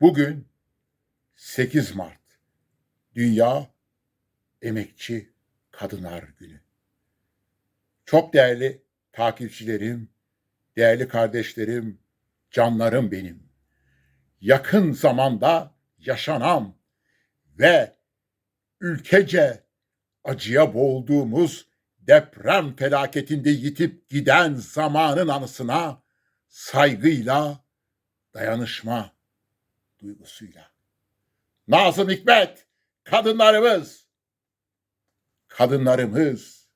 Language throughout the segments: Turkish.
Bugün 8 Mart Dünya Emekçi Kadınlar Günü. Çok değerli takipçilerim, değerli kardeşlerim, canlarım benim. Yakın zamanda yaşanan ve ülkece acıya boğulduğumuz deprem felaketinde yitip giden zamanın anısına saygıyla, dayanışma duygusuyla. Nazım Hikmet, kadınlarımız, kadınlarımız,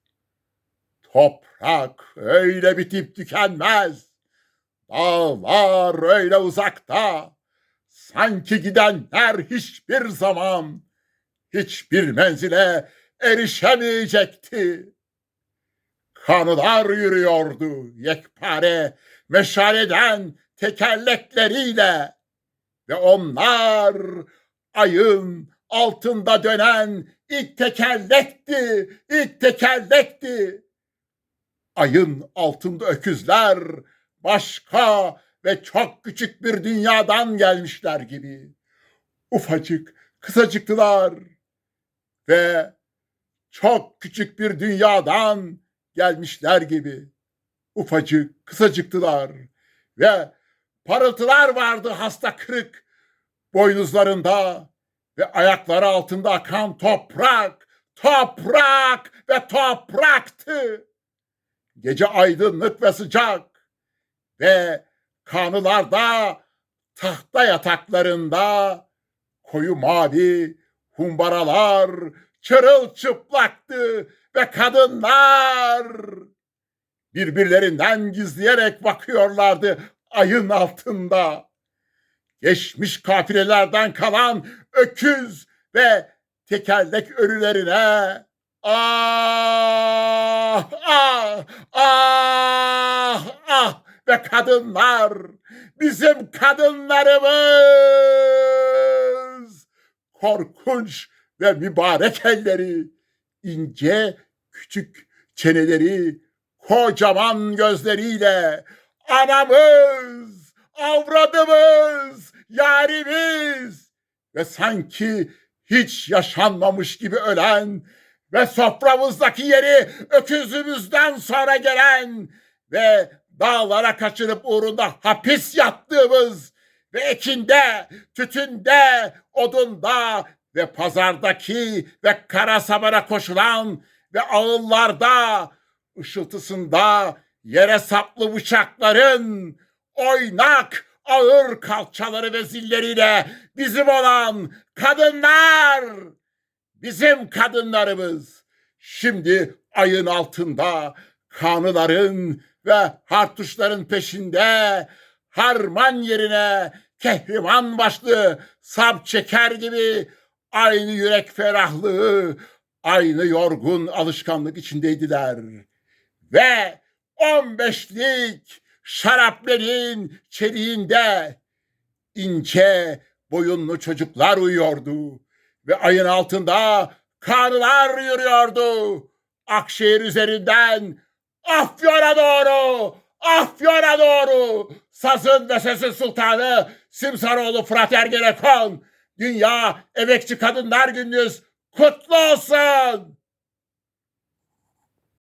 toprak öyle bitip tükenmez, dağlar öyle uzakta, sanki gidenler hiçbir zaman, hiçbir menzile erişemeyecekti. Kanılar yürüyordu yekpare meşaleden tekerlekleriyle ve onlar ayın altında dönen ilk tekerlekti, ilk tekerlekti. Ayın altında öküzler başka ve çok küçük bir dünyadan gelmişler gibi. Ufacık, kısacıktılar ve çok küçük bir dünyadan gelmişler gibi. Ufacık, kısacıktılar ve parıltılar vardı hasta kırık boynuzlarında ve ayakları altında akan toprak, toprak ve topraktı. Gece aydınlık ve sıcak ve kanılarda tahta yataklarında koyu mavi humbaralar çırılçıplaktı ve kadınlar birbirlerinden gizleyerek bakıyorlardı ayın altında. Geçmiş kafilelerden kalan öküz ve tekerlek ölülerine ah ah ah ah ve kadınlar bizim kadınlarımız korkunç ve mübarek elleri ince küçük çeneleri kocaman gözleriyle anamız, avradımız, yarimiz. Ve sanki hiç yaşanmamış gibi ölen ve soframızdaki yeri öküzümüzden sonra gelen ve dağlara kaçırıp uğrunda hapis yattığımız ve ekinde, tütünde, odunda ve pazardaki ve kara samara koşulan ve ağıllarda, ışıltısında yere saplı bıçakların oynak ağır kalçaları ve zilleriyle bizim olan kadınlar, bizim kadınlarımız şimdi ayın altında kanıların ve hartuşların peşinde harman yerine kehriman başlı sap çeker gibi aynı yürek ferahlığı, aynı yorgun alışkanlık içindeydiler. Ve 15'lik şaraplerin çeliğinde ince boyunlu çocuklar uyuyordu ve ayın altında karılar yürüyordu. Akşehir üzerinden Afyon'a doğru, Afyon'a doğru. Sazın ve sesin sultanı Simsaroğlu Fırat Ergenekon. Dünya Emekçi Kadınlar Gününüz kutlu olsun.